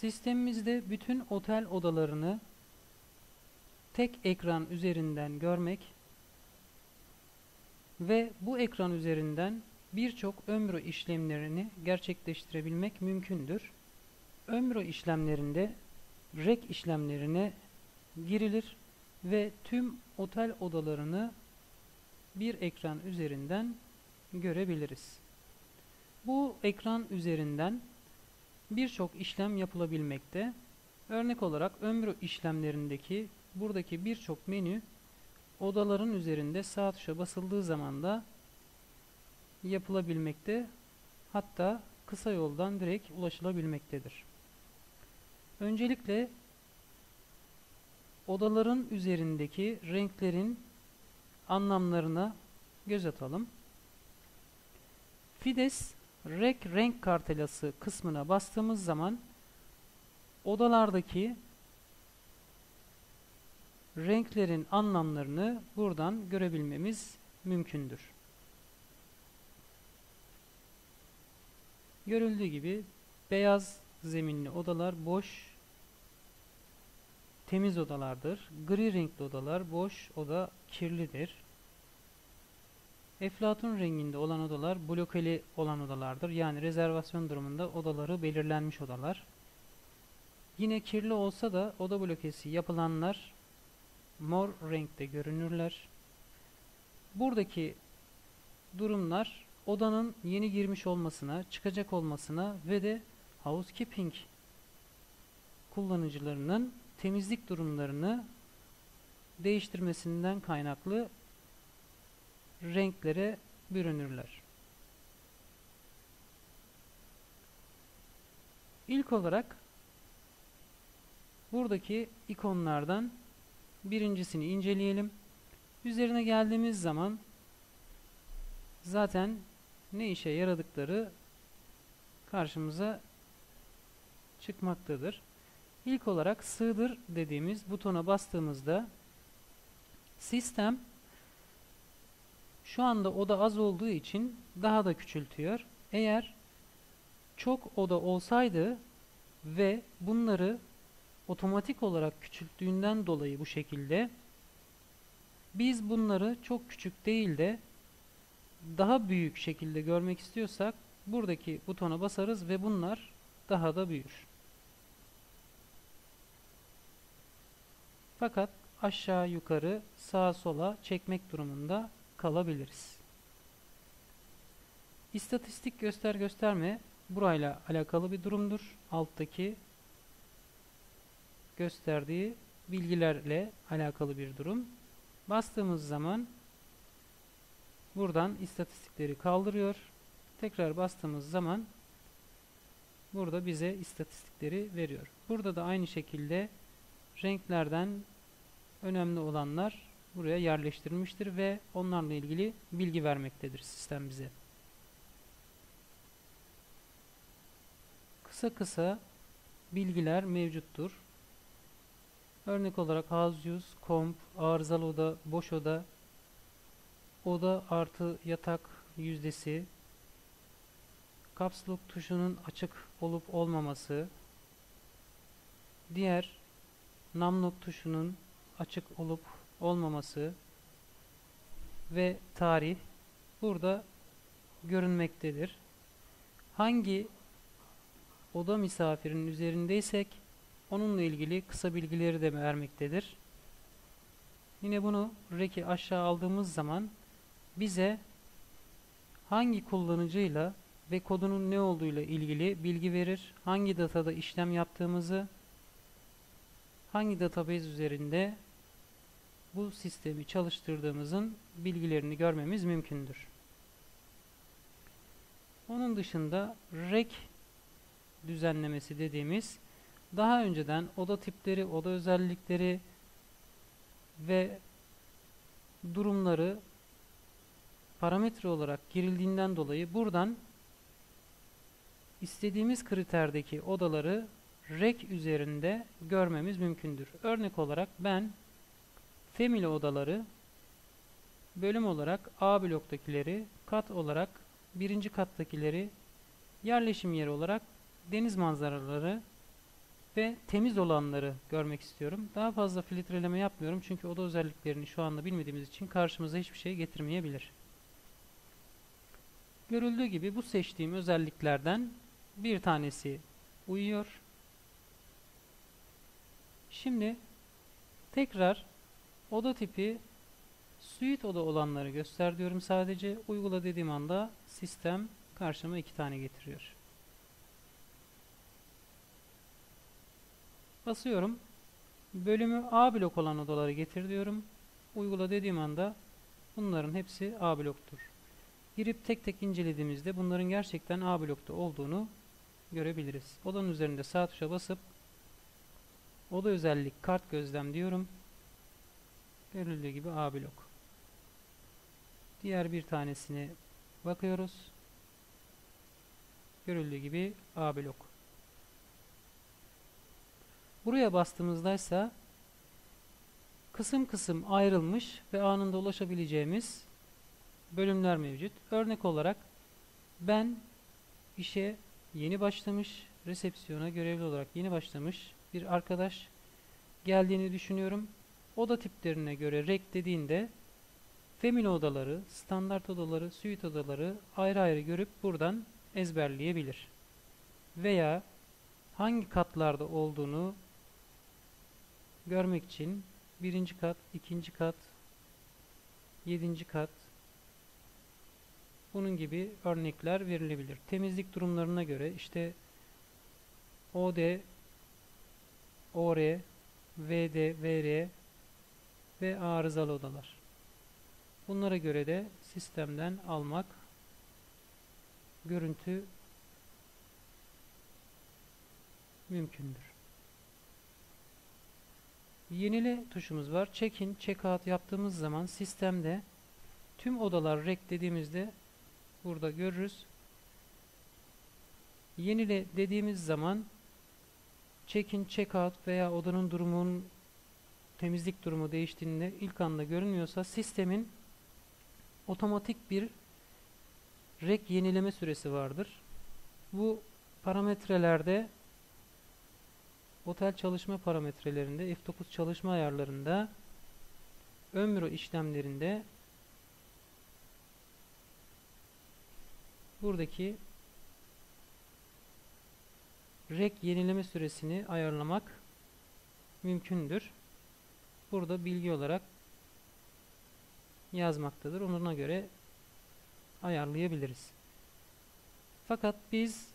Sistemimizde bütün otel odalarını tek ekran üzerinden görmek ve bu ekran üzerinden birçok ömrü işlemlerini gerçekleştirebilmek mümkündür. Ömrü işlemlerinde rek işlemlerine girilir ve tüm otel odalarını bir ekran üzerinden görebiliriz. Bu ekran üzerinden birçok işlem yapılabilmekte. Örnek olarak ömrü işlemlerindeki buradaki birçok menü odaların üzerinde sağ tuşa basıldığı zaman da yapılabilmekte. Hatta kısa yoldan direkt ulaşılabilmektedir. Öncelikle odaların üzerindeki renklerin anlamlarına göz atalım. Fides Rek renk kartelası kısmına bastığımız zaman odalardaki renklerin anlamlarını buradan görebilmemiz mümkündür. Görüldüğü gibi beyaz zeminli odalar boş, temiz odalardır. Gri renkli odalar boş, oda kirlidir. Eflatun renginde olan odalar blokeli olan odalardır. Yani rezervasyon durumunda odaları belirlenmiş odalar. Yine kirli olsa da oda blokesi yapılanlar mor renkte görünürler. Buradaki durumlar odanın yeni girmiş olmasına, çıkacak olmasına ve de housekeeping kullanıcılarının temizlik durumlarını değiştirmesinden kaynaklı renklere bürünürler. İlk olarak buradaki ikonlardan birincisini inceleyelim. Üzerine geldiğimiz zaman zaten ne işe yaradıkları karşımıza çıkmaktadır. İlk olarak sığdır dediğimiz butona bastığımızda sistem şu anda oda az olduğu için daha da küçültüyor. Eğer çok oda olsaydı ve bunları otomatik olarak küçülttüğünden dolayı bu şekilde biz bunları çok küçük değil de daha büyük şekilde görmek istiyorsak buradaki butona basarız ve bunlar daha da büyür. Fakat aşağı yukarı sağa sola çekmek durumunda kalabiliriz. İstatistik göster gösterme burayla alakalı bir durumdur. Alttaki gösterdiği bilgilerle alakalı bir durum. Bastığımız zaman buradan istatistikleri kaldırıyor. Tekrar bastığımız zaman burada bize istatistikleri veriyor. Burada da aynı şekilde renklerden önemli olanlar buraya yerleştirilmiştir ve onlarla ilgili bilgi vermektedir sistem bize. Kısa kısa bilgiler mevcuttur. Örnek olarak use, komp, arızalı oda, boş oda, oda artı yatak yüzdesi, caps lock tuşunun açık olup olmaması, diğer numlock tuşunun açık olup olmaması ve tarih burada görünmektedir. Hangi oda misafirinin üzerindeysek onunla ilgili kısa bilgileri de vermektedir. Yine bunu reki aşağı aldığımız zaman bize hangi kullanıcıyla ve kodunun ne olduğuyla ilgili bilgi verir. Hangi datada işlem yaptığımızı, hangi database üzerinde bu sistemi çalıştırdığımızın bilgilerini görmemiz mümkündür. Onun dışında rek düzenlemesi dediğimiz daha önceden oda tipleri, oda özellikleri ve durumları parametre olarak girildiğinden dolayı buradan istediğimiz kriterdeki odaları rek üzerinde görmemiz mümkündür. Örnek olarak ben Family odaları bölüm olarak A bloktakileri, kat olarak birinci kattakileri, yerleşim yeri olarak deniz manzaraları ve temiz olanları görmek istiyorum. Daha fazla filtreleme yapmıyorum çünkü oda özelliklerini şu anda bilmediğimiz için karşımıza hiçbir şey getirmeyebilir. Görüldüğü gibi bu seçtiğim özelliklerden bir tanesi uyuyor. Şimdi tekrar oda tipi suite oda olanları göster diyorum sadece. Uygula dediğim anda sistem karşıma iki tane getiriyor. Basıyorum. Bölümü A blok olan odaları getir diyorum. Uygula dediğim anda bunların hepsi A bloktur. Girip tek tek incelediğimizde bunların gerçekten A blokta olduğunu görebiliriz. Odanın üzerinde sağ tuşa basıp oda özellik kart gözlem diyorum. Görüldüğü gibi A blok. Diğer bir tanesine bakıyoruz. Görüldüğü gibi A blok. Buraya bastığımızda ise kısım kısım ayrılmış ve anında ulaşabileceğimiz bölümler mevcut. Örnek olarak ben işe yeni başlamış, resepsiyona görevli olarak yeni başlamış bir arkadaş geldiğini düşünüyorum. Oda tiplerine göre rek dediğinde femine odaları, standart odaları, suite odaları ayrı ayrı görüp buradan ezberleyebilir. Veya hangi katlarda olduğunu görmek için birinci kat, ikinci kat, yedinci kat bunun gibi örnekler verilebilir. Temizlik durumlarına göre işte OD, OR, VD, VR ve arızalı odalar. Bunlara göre de sistemden almak görüntü mümkündür. Yenile tuşumuz var. Check-in, check-out yaptığımız zaman sistemde tüm odalar rek dediğimizde burada görürüz. Yenile dediğimiz zaman check-in, check-out veya odanın durumunun temizlik durumu değiştiğinde ilk anda görünmüyorsa sistemin otomatik bir rek yenileme süresi vardır. Bu parametrelerde otel çalışma parametrelerinde F9 çalışma ayarlarında ömrü işlemlerinde buradaki rek yenileme süresini ayarlamak mümkündür. Burada bilgi olarak yazmaktadır. Ona göre ayarlayabiliriz. Fakat biz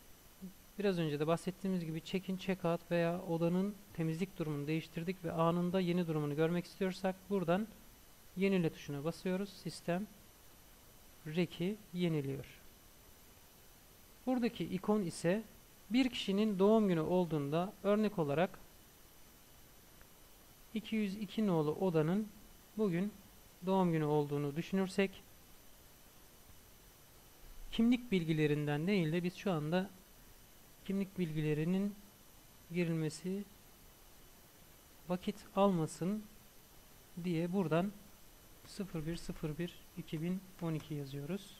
biraz önce de bahsettiğimiz gibi check-in, check-out veya odanın temizlik durumunu değiştirdik ve anında yeni durumunu görmek istiyorsak buradan yenile tuşuna basıyoruz. Sistem reki yeniliyor. Buradaki ikon ise bir kişinin doğum günü olduğunda örnek olarak 202 nolu odanın bugün doğum günü olduğunu düşünürsek kimlik bilgilerinden değil de biz şu anda kimlik bilgilerinin girilmesi vakit almasın diye buradan 0101 2012 yazıyoruz.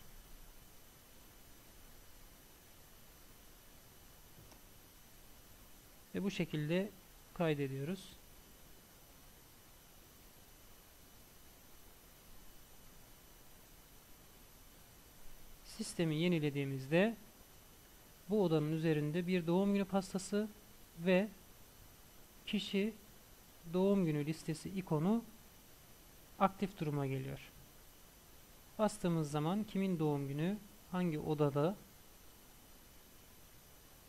Ve bu şekilde kaydediyoruz. Sistemi yenilediğimizde bu odanın üzerinde bir doğum günü pastası ve kişi doğum günü listesi ikonu aktif duruma geliyor. Bastığımız zaman kimin doğum günü hangi odada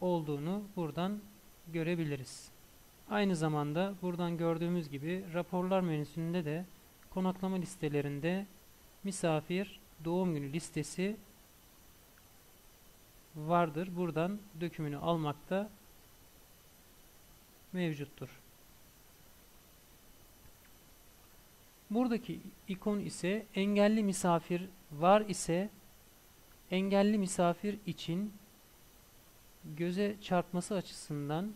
olduğunu buradan görebiliriz. Aynı zamanda buradan gördüğümüz gibi raporlar menüsünde de konaklama listelerinde misafir doğum günü listesi vardır. Buradan dökümünü almakta mevcuttur. Buradaki ikon ise engelli misafir var ise engelli misafir için göze çarpması açısından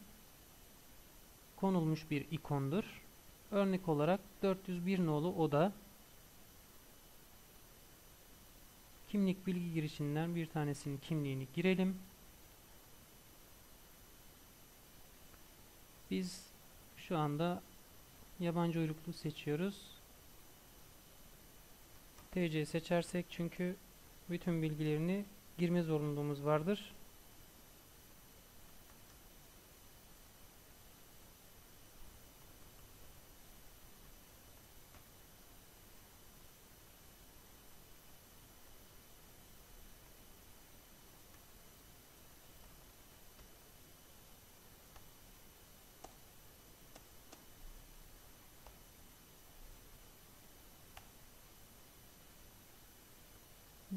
konulmuş bir ikondur. Örnek olarak 401 nolu oda kimlik bilgi girişinden bir tanesinin kimliğini girelim. Biz şu anda yabancı uyruklu seçiyoruz. TC seçersek çünkü bütün bilgilerini girme zorunluluğumuz vardır.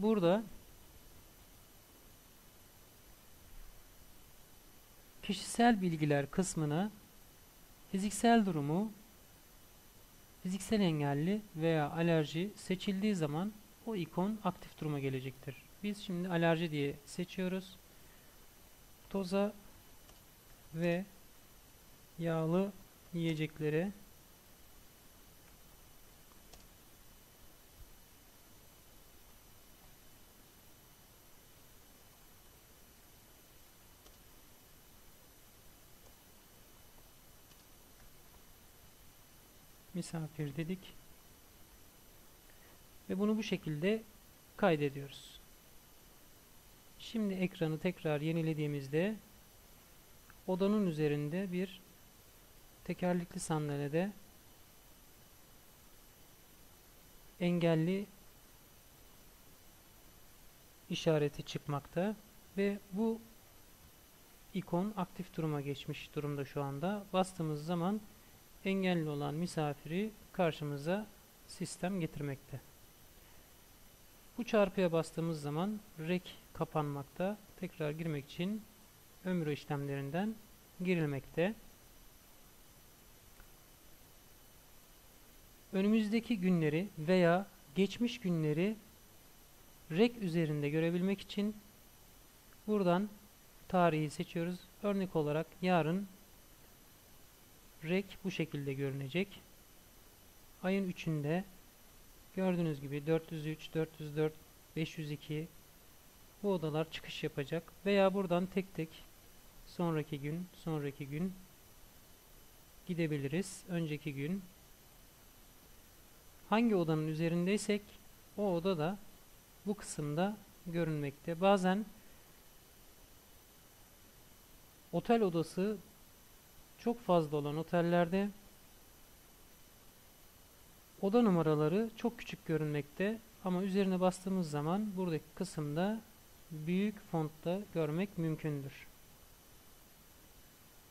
Burada kişisel bilgiler kısmına fiziksel durumu, fiziksel engelli veya alerji seçildiği zaman o ikon aktif duruma gelecektir. Biz şimdi alerji diye seçiyoruz. Toza ve yağlı yiyeceklere misafir dedik. Ve bunu bu şekilde kaydediyoruz. Şimdi ekranı tekrar yenilediğimizde odanın üzerinde bir tekerlekli sandalyede engelli işareti çıkmakta ve bu ikon aktif duruma geçmiş durumda şu anda. Bastığımız zaman engelli olan misafiri karşımıza sistem getirmekte. Bu çarpıya bastığımız zaman rek kapanmakta. Tekrar girmek için ömrü işlemlerinden girilmekte. Önümüzdeki günleri veya geçmiş günleri rek üzerinde görebilmek için buradan tarihi seçiyoruz. Örnek olarak yarın rek bu şekilde görünecek. Ayın 3'ünde gördüğünüz gibi 403, 404, 502 bu odalar çıkış yapacak. Veya buradan tek tek sonraki gün, sonraki gün gidebiliriz. Önceki gün hangi odanın üzerindeysek o oda da bu kısımda görünmekte. Bazen otel odası çok fazla olan otellerde oda numaraları çok küçük görünmekte ama üzerine bastığımız zaman buradaki kısımda büyük fontta görmek mümkündür.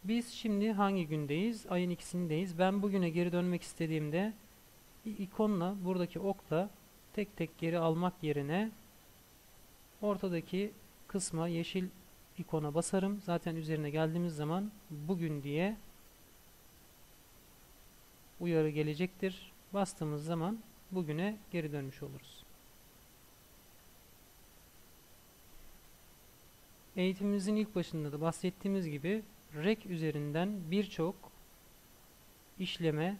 Biz şimdi hangi gündeyiz? Ayın ikisindeyiz. Ben bugüne geri dönmek istediğimde ikonla buradaki okla tek tek geri almak yerine ortadaki kısma yeşil ikona basarım. Zaten üzerine geldiğimiz zaman bugün diye uyarı gelecektir. Bastığımız zaman bugüne geri dönmüş oluruz. Eğitimimizin ilk başında da bahsettiğimiz gibi REK üzerinden birçok işleme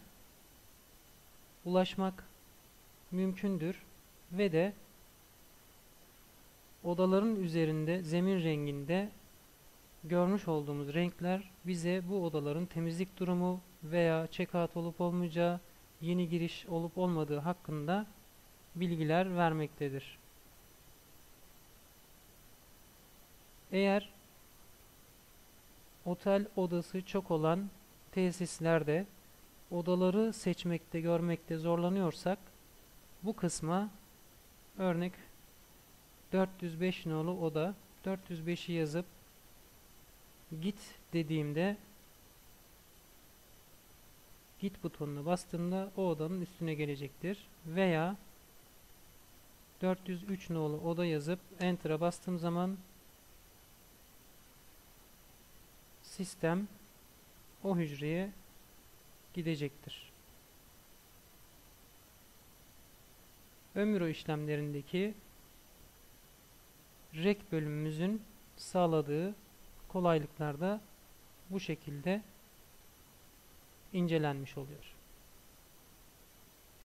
ulaşmak mümkündür ve de odaların üzerinde zemin renginde görmüş olduğumuz renkler bize bu odaların temizlik durumu veya check-out olup olmayacağı, yeni giriş olup olmadığı hakkında bilgiler vermektedir. Eğer otel odası çok olan tesislerde odaları seçmekte, görmekte zorlanıyorsak bu kısma örnek 405 nolu oda 405'i yazıp git dediğimde git butonuna bastığımda o odanın üstüne gelecektir. Veya 403 nolu oda yazıp enter'a bastığım zaman sistem o hücreye gidecektir. Ömür işlemlerindeki rek bölümümüzün sağladığı kolaylıklar da bu şekilde incelenmiş oluyor.